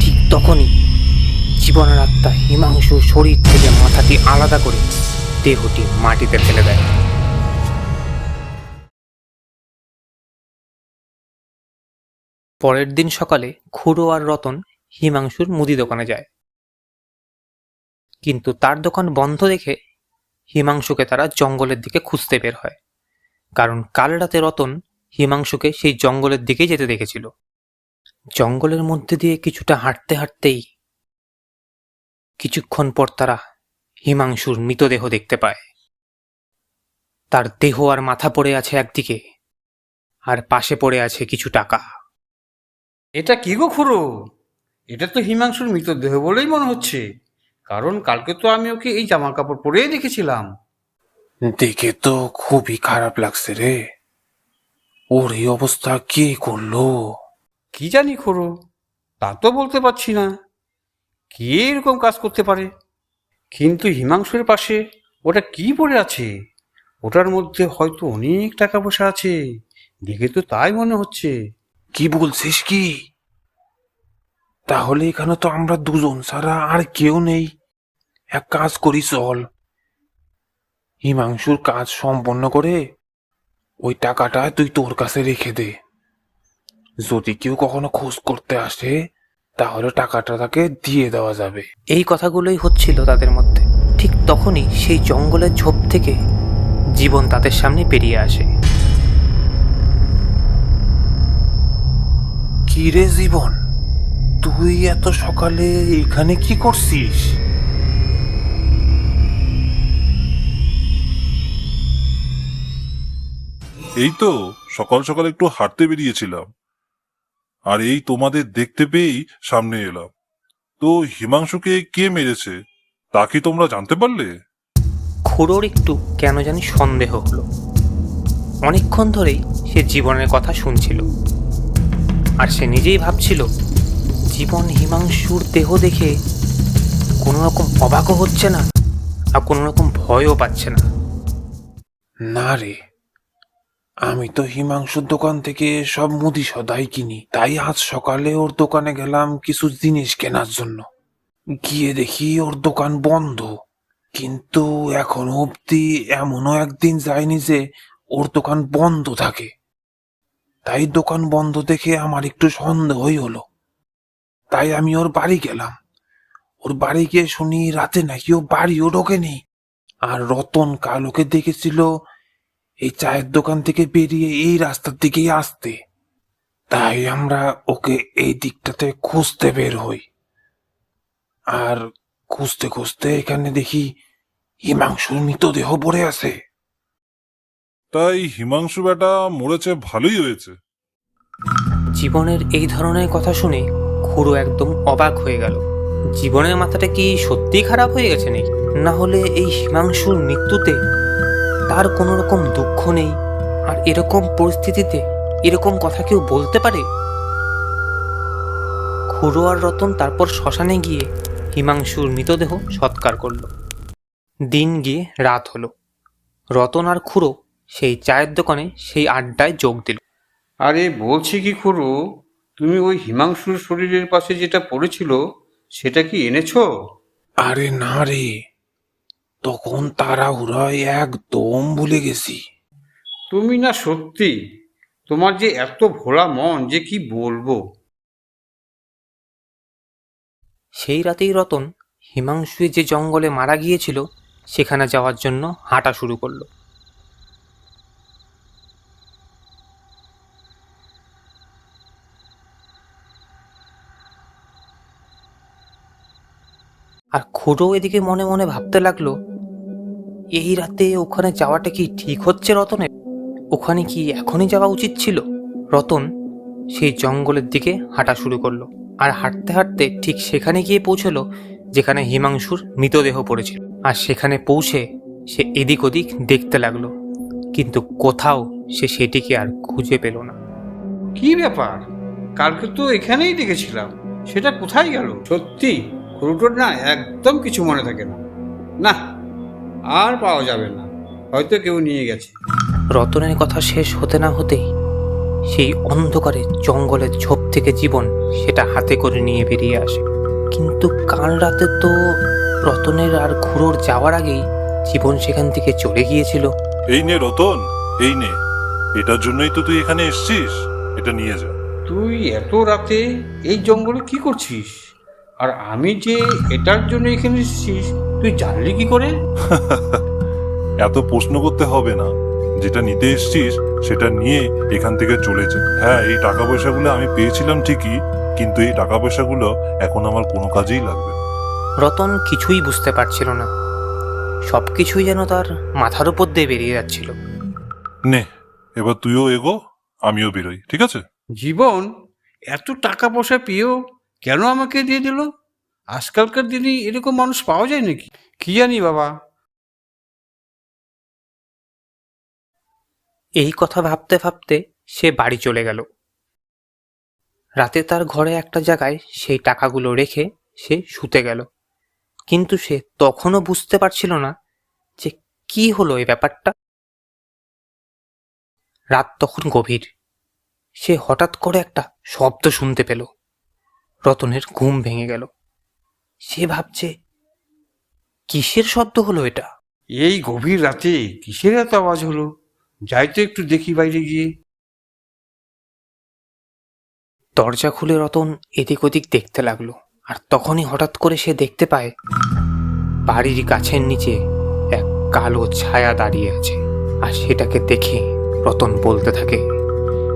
ঠিক তখনই জীবনের আত্মা হিমাংশুর শরীর থেকে মাথাটি আলাদা করে দেহটি মাটিতে ফেলে দেয়। পরের দিন সকালে খুড়ো আর রতন হিমাংশুর মুদি দোকানে যায়। কিন্তু তার দোকান বন্ধ দেখে হিমাংশুকে তারা জঙ্গলের দিকে খুঁজতে বের হয়। কারণ কাল রাতে রতন হিমাংশুকে সেই জঙ্গলের দিকে যেতে দেখেছিল। জঙ্গলের মধ্যে দিয়ে কিছুটা হাঁটতে হাঁটতেই কিছুক্ষণ পর তারা হিমাংশুর মৃতদেহ দেখতে পায়। তার দেহ আর মাথা পড়ে আছে একদিকে, আর পাশে পড়ে আছে কিছু টাকা। এটা কি গো খুড়ো? এটা তো হিমাংশুর মৃতদেহ বলেই মনে হচ্ছে। কারণ কালকে তো আমি ওকে এই জামা কাপড় পরেই দেখেছিলাম। দেখে তো খুবই খারাপ লাগছে রে। ওর এই অবস্থা কে করল? কি জানি খুড়ো তা তো বলতে পারছি না। কে এরকম কাজ করতে পারে? কিন্তু হিমাংশুর পাশে ওটা কি পড়ে আছে? ওটার মধ্যে হয়তো অনেক টাকা পয়সা আছে। দেখে তো তাই মনে হচ্ছে। কি বলছিস কি? তাহলে এখানে তো আমরা দুজন ছাড়া আর কেউ নেই। এক কাজ করি চল। হিমাংশুর কাজ সম্পন্ন করে ওই টাকাটা তুই তোর কাছে রেখে দে। যদি কেউ কখনো খোঁজ করতে আসে তাহলে টাকাটা তাকে দিয়ে দেওয়া যাবে। এই কথাগুলোই হচ্ছিল তাদের মধ্যে। ঠিক তখনই সেই জঙ্গলের ঝোপ থেকে জীবন তাদের সামনে পেরিয়ে আসে। কি রে জীবন? তুই এত সকালে এখানে কি করছিস? এই তো সকাল সকাল একটু হাঁটতে বেরিয়েছিলাম। আর এই তোমাদের দেখতে পেয়েই সামনে এলাম। তো হিমাংশুকে কে মেরেছে তা কি তোমরা জানতে পারলে? খুড়োর একটু কেন জানি সন্দেহ হলো। অনেকক্ষণ ধরেই সে জীবনের কথা শুনছিল। আর সে নিজেই ভাবছিল জীবন হিমাংশুর দেহ দেখে কোনো রকম অবাকও হচ্ছে না আর কোনো রকম ভয়ও পাচ্ছে না। না রে, আমি তো হিমাংশুর দোকান থেকে সব মুদি সদাই কিনি, তাই আজ সকালে ওর দোকানে গেলাম কিছু জিনিস কেনার জন্য। গিয়ে দেখি ওর দোকান বন্ধ, কিন্তু এখনও অবধি এমনও একদিন যায়নি যে ওর দোকান বন্ধ থাকে। তাই দোকান বন্ধ দেখে আমার একটু সন্দেহই হলো। তাই আমি ওর বাড়ি গেলাম। ওর বাড়ি গিয়ে শুনি রাতে নাকি ও বাড়িও ঢোকেনি। আর রতন কাল ওকে দেখেছিল এই চায়ের দোকান থেকে বেরিয়ে এই রাস্তার দিকেই আসতে। তাই আমরা ওকে এই দিকটাতে খুঁজতে বের হই। আর খুঁজতে খুঁজতে এখানে দেখি হিমাংশুর মৃতদেহ পড়ে আছে। তাই হিমাংশু বেটা মরেছে ভালোই হয়েছে। জীবনের এই ধরনের কথা শুনে খুড়ো একদম অবাক হয়ে গেল। জীবনের মাথাটা কি সত্যিই খারাপ হয়ে গেছে নাকি? না হলে এই হিমাংশুর মৃত্যুতে তার কোনো রকম দুঃখ নেই? আর এরকম পরিস্থিতিতে এরকম কথা কেউ বলতে পারে? খুড়ো আর রতন তারপর শ্মশানে গিয়ে হিমাংশুর মৃতদেহ সৎকার করল। দিন গিয়ে রাত হলো। রতন আর খুড়ো সেই চায়ের দোকানে সেই আড্ডায় যোগ দিল। আরে বলছি কি খুড়ো? তুমি ওই হিমাংশুর শরীরের পাশে যেটা পড়েছিল সেটা কি এনেছো? আরে না রে তখন তারা তাড়াহুড়ায় একদম ভুলে গেছি। তুমি না সত্যি তোমার যে এত ভোলা মন যে কি বলব? সেই রাতেই রতন হিমাংশু যে জঙ্গলে মারা গিয়েছিল সেখানে যাওয়ার জন্য হাঁটা শুরু করল। আর খুড়ো এদিকে মনে মনে ভাবতে লাগল এই রাতে ওখানে যাওয়াটা কি ঠিক হচ্ছে রতনের? ওখানে কি এখনই যাওয়া উচিত ছিল? রতন সেই জঙ্গলের দিকে হাঁটা শুরু করল আর হাঁটতে হাঁটতে ঠিক সেখানে গিয়ে পৌঁছলো যেখানে হিমাংশুর মৃতদেহ পড়েছিল। আর সেখানে পৌঁছে সে এদিক ওদিক দেখতে লাগল কিন্তু কোথাও সে সেটিকে আর খুঁজে পেল না। কি ব্যাপার? কালকে তো এখানেই দেখেছিলাম সেটা কোথায় গেল? সত্যি? খুড়োটোর না একদম কিছু মনে থাকে না। না আর পাওয়া যাবে না। হয়তো কেউ নিয়ে গেছে। রতনের কথা শেষ হতে না হতেই সেই অন্ধকারে জঙ্গলের ঝোপ থেকে জীবন সেটা হাতে করে নিয়ে বেরিয়ে আসে। কিন্তু কাল রাতে তো রতনের আর খুড়োর যাওয়ার আগেই জীবন সেখান থেকে চলে গিয়েছিল। এই নে রতন এই নে। এটার জন্যই তো তুই এখানে এসছিস। এটা নিয়ে যা। তুই এত রাতে এই জঙ্গলে কি করছিস? আর আমি যে এটার জন্য এখানে এসেছিস তুই জানলি কি করে? এত প্রশ্ন করতে হবে না। যেটা নিতে এসছিস সেটা নিয়ে এখান থেকে চলে যা। হ্যাঁ এই টাকা পয়সাগুলো আমি পেয়েছিলাম ঠিকই কিন্তু এই টাকা পয়সাগুলো এখন আমার কোনো কাজেই লাগবে রতন কিছুই বুঝতে পারছিল না। সব কিছুই যেন তার মাথার উপর দিয়ে বেরিয়ে যাচ্ছিল। নে এবার তুইও এগো আমিও বেরোই ঠিক আছে? জীবন এত টাকা পয়সা পেয়েও কেন আমাকে দিয়ে দিল? আজকালকার দিনে এরকম মানুষ পাওয়া যায় নাকি? কি জানি বাবা। এই কথা ভাবতে ভাবতে সে বাড়ি চলে গেল। রাতে তার ঘরে একটা জায়গায় সেই টাকাগুলো রেখে সে শুতে গেল। কিন্তু সে তখনও বুঝতে পারছিল না যে কি হলো এই ব্যাপারটা। রাত তখন গভীর। সে হঠাৎ করে একটা শব্দ শুনতে পেল। রতনের ঘুম ভেঙে গেল। সে ভাবছে কিসের শব্দ হলো এটা? এই গভীর রাতে কিসের এত আওয়াজ হলো? যাই তো একটু দেখি বাইরে গিয়ে। দরজা খুলে রতন এদিক ওদিক দেখতে লাগল আর তখনই হঠাৎ করে সে দেখতে পায় বাড়ির গাছের নিচে এক কালো ছায়া দাঁড়িয়ে আছে আর সেটাকে দেখে রতন বলতে থাকে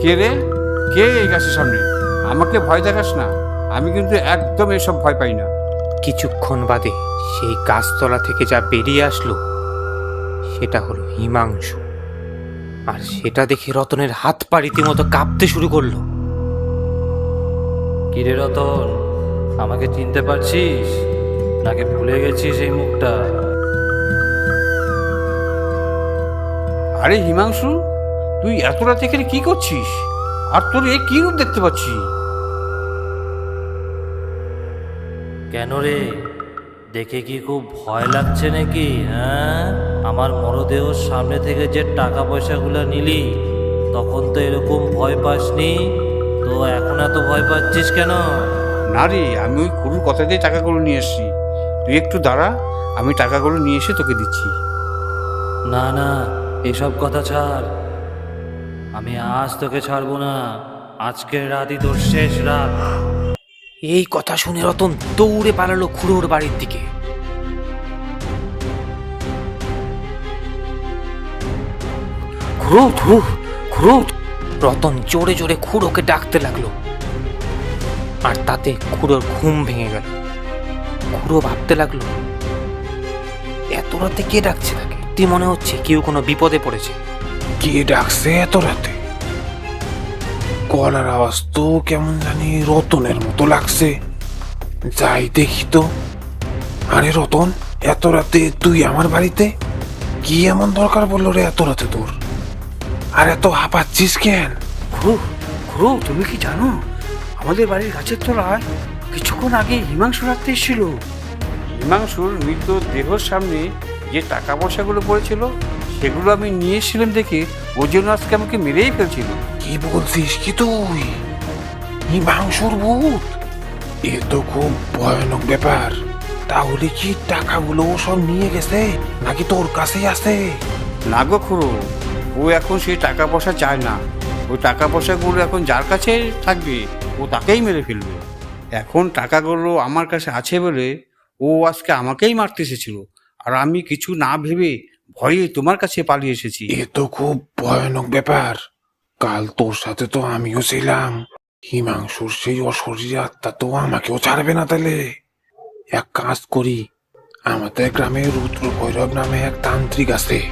কে রে? কে এই গাছের সামনে? আমাকে ভয় দেখাস না। আমি কিন্তু একদম এসব ভয় পাই না। কিছুক্ষণ বাদে সেই গাছতলা থেকে যা বেরিয়ে আসলো সেটা হলো হিমাংশু। আর সেটা দেখে রতনের হাত পা রীতিমতো কাঁপতে শুরু করল। কিরে রতন আমাকে চিনতে পারছিস? নাকি ভুলে গেছিস এই মুখটা? আরে হিমাংশু তুই এত রাতে এখানে কি করছিস? আর তোর এ কি রূপ দেখতে পাচ্ছি? কেন রে দেখে কি খুব ভয় লাগছে নাকি হ্যাঁ? আমার মরদেহর সামনে থেকে যে টাকা পয়সাগুলো নিলি তখন তো এরকম ভয় পাসনি? তো এখন এত ভয় পাচ্ছিস কেন? না রে আমি ওই কুরুর কথা দিয়ে টাকাগুলো নিয়ে এসেছি। তুই একটু দাঁড়া আমি টাকাগুলো নিয়ে এসে তোকে দিচ্ছি। না না এসব কথা ছাড়। আমি আজ তোকে ছাড়বো না। আজকের রাতই তোর শেষ রাত। এই কথা শুনে রতন দৌড়ে পালালো খুড়োর বাড়ির দিকে। খুড়ো খুড়ো খুড়ো রতন জোরে জোরে খুড়োকে ডাকতে লাগল। আর তাতে খুড়োর ঘুম ভেঙে গেল। খুড়ো ভাবতে লাগল, এত রাতে কে ডাকছে তাকে? মনে হচ্ছে কেউ কোনো বিপদে পড়েছে। কে ডাকছে এত রাতে? গলার আওয়াজ? তো কেমন জানি রতনের মতো লাগছে। যাই দেখি তো। আরে রতন এত রাতে তুই আমার বাড়িতে? কি এমন দরকার বলল রে এত রাতে তোর? আর এত হাঁপাচ্ছিস কেন? তুমি কি জানো? আমাদের বাড়ির গাছের তলায় কিছুক্ষণ আগে হিমাংশু রাখতে এসেছিল। হিমাংশুর মৃত দেহর সামনে যে টাকা পয়সাগুলো পড়েছিল সেগুলো আমি নিয়ে এসেছিলাম দেখে ওই জন্য আজকে আমাকে মেরেই ফেলছিল। কি বলছিস কি তুই? হিমাংশুর ভূত? এ তো খুব ভয়ানক ব্যাপার। তাহলে কি টাকাগুলো ও সব নিয়ে গেছে? নাকি তোর কাছেই আছে? না গো খুড়ো ও এখন সেই টাকা পয়সা চায় না। ওই টাকা পয়সাগুলো এখন যার কাছে থাকবে ও তাকেই মেরে ফেলবে। এখন টাকাগুলো আমার কাছে আছে বলে ও আজকে আমাকেই মারতে এসেছিল। আর আমি কিছু না ভেবে ভয়ে তোমার কাছে পালিয়ে এসেছি। এ তো খুব ভয়ানক ব্যাপার। কাল তোর সাথে তো আমিও ছিলাম। হিমাংশুর সেই অশরীর আত্মা তো আমাকেও ছাড়বে না তাহলে। এক কাজ করি, আমাদের গ্রামে রুদ্র ভৈরব নামে এক তান্ত্রিক আছে।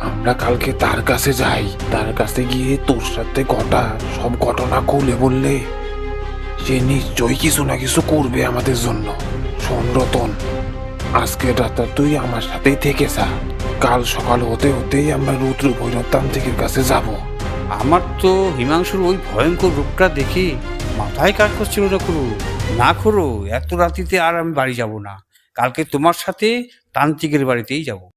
আমরা কালকে তার কাছে যাই। তার কাছে গিয়ে তোর সাথে ঘটা, সব ঘটনা খুলে বললে সে নিশ্চয়ই কিছু না কিছু করবে আমাদের জন্য। শোন রতন আজকে রাতটা তুই আমার সাথেই থেকে যা। কাল সকাল হতে হতেই আমরা রুদ্র ভৈরব তান্ত্রিকের কাছে যাব। আমার তো হিমাংশুর ওই ভয়ঙ্কর রূপটা দেখে মাথায় কাজ করছিল না খুড়ো। না খুড়ো এত রাতিতে আর আমি বাড়ি যাব না। কালকে তোমার সাথে তান্ত্রিকের বাড়িতেই যাব।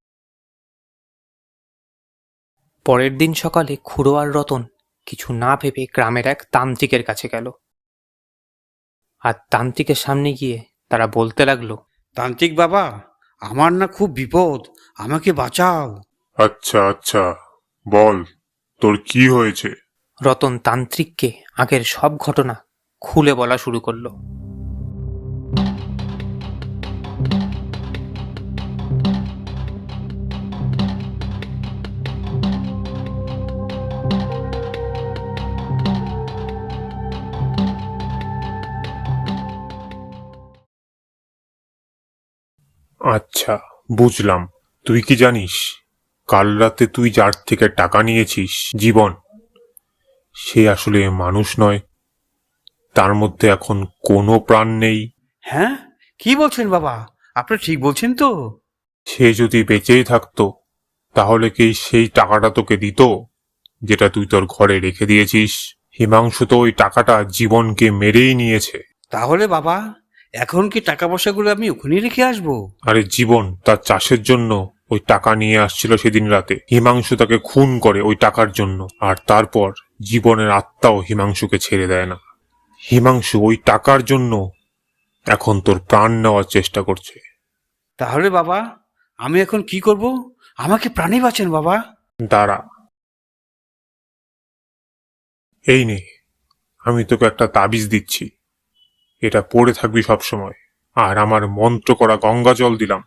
পরের দিন সকালে খুড়ো আর রতন কিছু না ভেবে গ্রামের এক তান্ত্রিকের কাছে গেল। আর তান্ত্রিকের সামনে গিয়ে তারা বলতে লাগল তান্ত্রিক বাবা আমার না খুব বিপদ আমাকে বাঁচাও। আচ্ছা আচ্ছা বল তোর কি হয়েছে? রতন তান্ত্রিককে আগের সব ঘটনা খুলে বলা শুরু করল। আচ্ছা বুঝলাম। তুই কি জানিস কাল রাতে তুই যার থেকে টাকা নিয়েছিস জীবন সে আসলে মানুষ নয়। তার মধ্যে এখন কোনো প্রাণ নেই। হ্যাঁ? কি বলছেন বাবা? আপনি ঠিক বলছেন তো। সে যদি বেঁচেই থাকতো তাহলে কি সেই টাকাটা তোকে দিত যেটা তুই তোর ঘরে রেখে দিয়েছিস? হিমাংশু তো ওই টাকাটা জীবনকে মেরেই নিয়েছে। তাহলে বাবা এখন কি টাকা পয়সাগুলো আমি ওখানেই রেখে আসব? আরে জীবন তার চাষের জন্য ওই টাকা নিয়ে আসছিল সেদিন রাতে। হিমাংশু তাকে খুন করে ওই টাকার জন্য। আর তারপর জীবনের আত্মাও হিমাংশুকে ছেড়ে দেয় না। হিমাংশু ওই টাকার জন্য এখন তোর প্রাণ নেওয়ার চেষ্টা করছে। তাহলে বাবা আমি এখন কি করব? আমাকে প্রাণী বাঁচেন বাবা। দাঁড়া। এই নে আমি তোকে একটা তাবিজ দিচ্ছি। এটা পড়ে থাকবি সব সময় আর আমার মন্ত্র করা গঙ্গা জল দিলাম।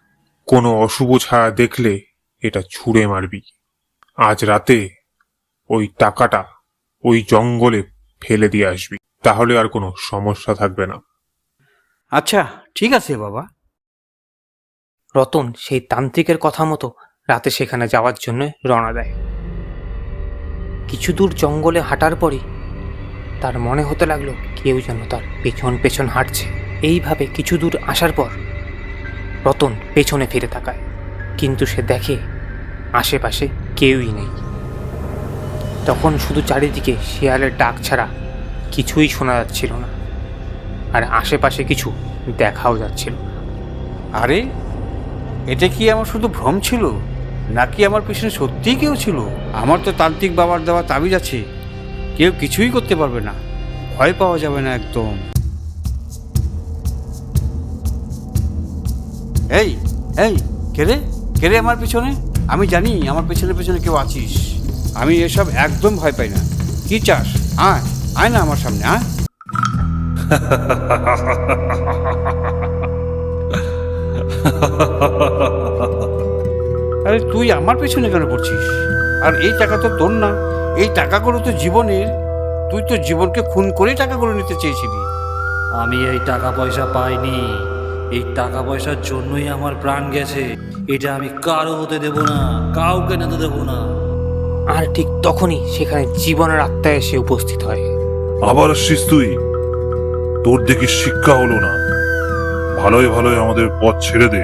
কোনো অশুভ ছায়া দেখলে এটা ছুঁড়ে মারবি। আজ রাতে ওই টাকাটা ওই জঙ্গলে ফেলে দিয়ে আসবি। তাহলে আর কোনো সমস্যা থাকবে না। আচ্ছা ঠিক আছে বাবা। রতন সেই তান্ত্রিকের কথা মতো রাতে সেখানে যাওয়ার জন্য রওনা দেয়। কিছু দূর জঙ্গলে হাঁটার পরই তার মনে হতে লাগল কেউ যেন তার পেছন পেছন হাঁটছে। এইভাবে কিছু দূর আসার পর রতন পেছনে ফিরে তাকায়, কিন্তু সে দেখে আশেপাশে কেউই নেই। তখন শুধু চারিদিকে শিয়ালের ডাক ছাড়া কিছুই শোনা যাচ্ছিল না, আর আশেপাশে কিছু দেখাও যাচ্ছিল না। আরে, এটা কি আমার শুধু ভ্রম ছিল? নাকি আমার পিছনে সত্যিই কেউ ছিল? আমার তো তান্ত্রিক বাবার দেওয়া তাবিজ আছে। কেউ কিছুই করতে পারবে না। ভয় পাওয়া যাবে না একদম। এই এই কেরে কেরে আমার পিছনে? আমি জানি, আমার পেছনে পেছনে কেউ আছিস। আমি এসব একদম ভয় পাই না। কি চাস? আয় আয় না আমার সামনে, আয়। আরে তুই আমার পেছনে কেন পড়ছিস? আর এই টাকা তো তোর না। এই টাকাগুলো তো জীবনের তুই তো জীবনকে খুন করেই টাকাগুলো নিতে চেয়েছিলি। আমি এই টাকা পয়সা পাইনি। এই টাকা পয়সার জন্যই আমার প্রাণ গেছে। এটা আমি কারও হতে দেব না কাউকে নিতে দেব না। আর ঠিক তখনই সেখানে জীবনের আত্মা এসে উপস্থিত হয়। আবার আসছিস তুই। তোর দেখি শিক্ষা হলো না। ভালোই ভালোই আমাদের পথ ছেড়ে দে।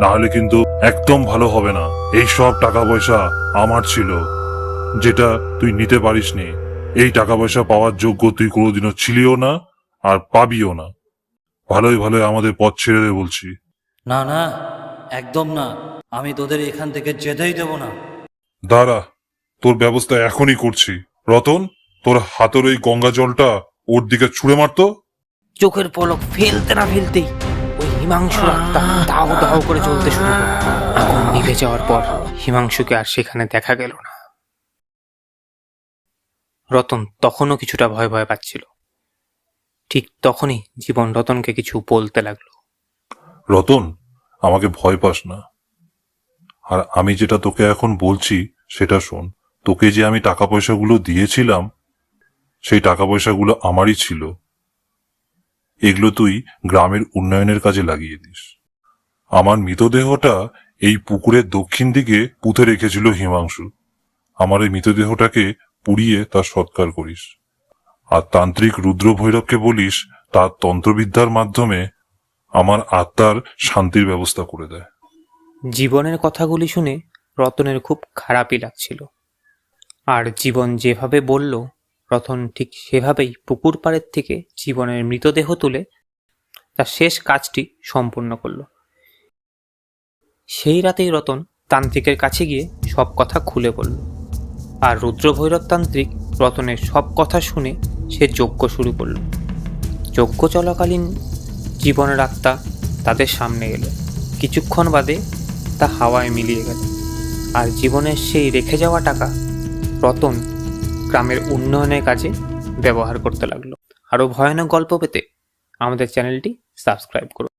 না হলে কিন্তু একদম ভালো হবে না। এই সব টাকা পয়সা আমার ছিল। যেটা তুই নিতে পারিস নি এই টাকা পয়সা পাওয়ার যোগ্য তুই কোনোদিনও ছিলিও না আর পাবিও না। ভালোই ভালোই আমাদের পথ ছেড়ে দে বলছি। না না একদম না। আমি তোদের এখান থেকে যেতেই দেব না। দাঁড়া তোর ব্যবস্থা এখনই করছি। রতন তোর হাতের ওই গঙ্গা জলটা ওর দিকে ছুঁড়ে মারতো চোখের পলক ফেলতে না ফেলতেই ওই আত্মা দাও দাও করে চলতে শুরু করে আগুন নিভে যাওয়ার পর হিমাংশুকে আর সেখানে দেখা গেল না। রতন তখনও কিছুটা ভয় ভয় পাচ্ছিল। ঠিক তখনই জীবন রতনকে কিছু বলতে লাগল। রতন, আমাকে ভয় পাস না। আর আমি যেটা তোকে এখন বলছি, সেটা শোন। তোকে যে আমি টাকা পয়সাগুলো দিয়েছিলাম, সেই টাকা পয়সাগুলো আমারই ছিল। এগুলো তুই গ্রামের উন্নয়নের কাজে লাগিয়ে দিস। আমার মৃতদেহটা এই পুকুরের দক্ষিণ দিকে পুঁতে রেখেছিল হিমাংশু। আমার এই মৃতদেহটাকে পুড়িয়ে তার সৎকার করিস। আর তান্ত্রিক রুদ্র ভৈরবকে বলিস, তার তন্ত্রবিদ্যার মাধ্যমে আমার আত্মার শান্তির ব্যবস্থা করে দেয়। জীবনের কথাগুলি শুনে রতনের খুব খারাপই লাগছিল। আর জীবন যেভাবে বলল, রতন ঠিক সেভাবেই পুকুর পাড়ের থেকে জীবনের মৃতদেহ তুলে তার শেষ কাজটি সম্পূর্ণ করল। সেই রাতেই রতন তান্ত্রিকের কাছে গিয়ে সব কথা খুলে বলল। আর রুদ্রভৈরব তান্ত্রিক রতনের সব কথা শুনে সে যজ্ঞ শুরু করল। যজ্ঞ চলাকালীন জীবনের আত্মা তাদের সামনে এলো। কিছুক্ষণ বাদে তা হাওয়ায় মিলিয়ে গেল। আর জীবনের সেই রেখে যাওয়া টাকা রতন গ্রামের উন্নয়নের কাজে ব্যবহার করতে লাগল। আরও ভয়ানক গল্প পেতে আমাদের চ্যানেলটি সাবস্ক্রাইব করুন।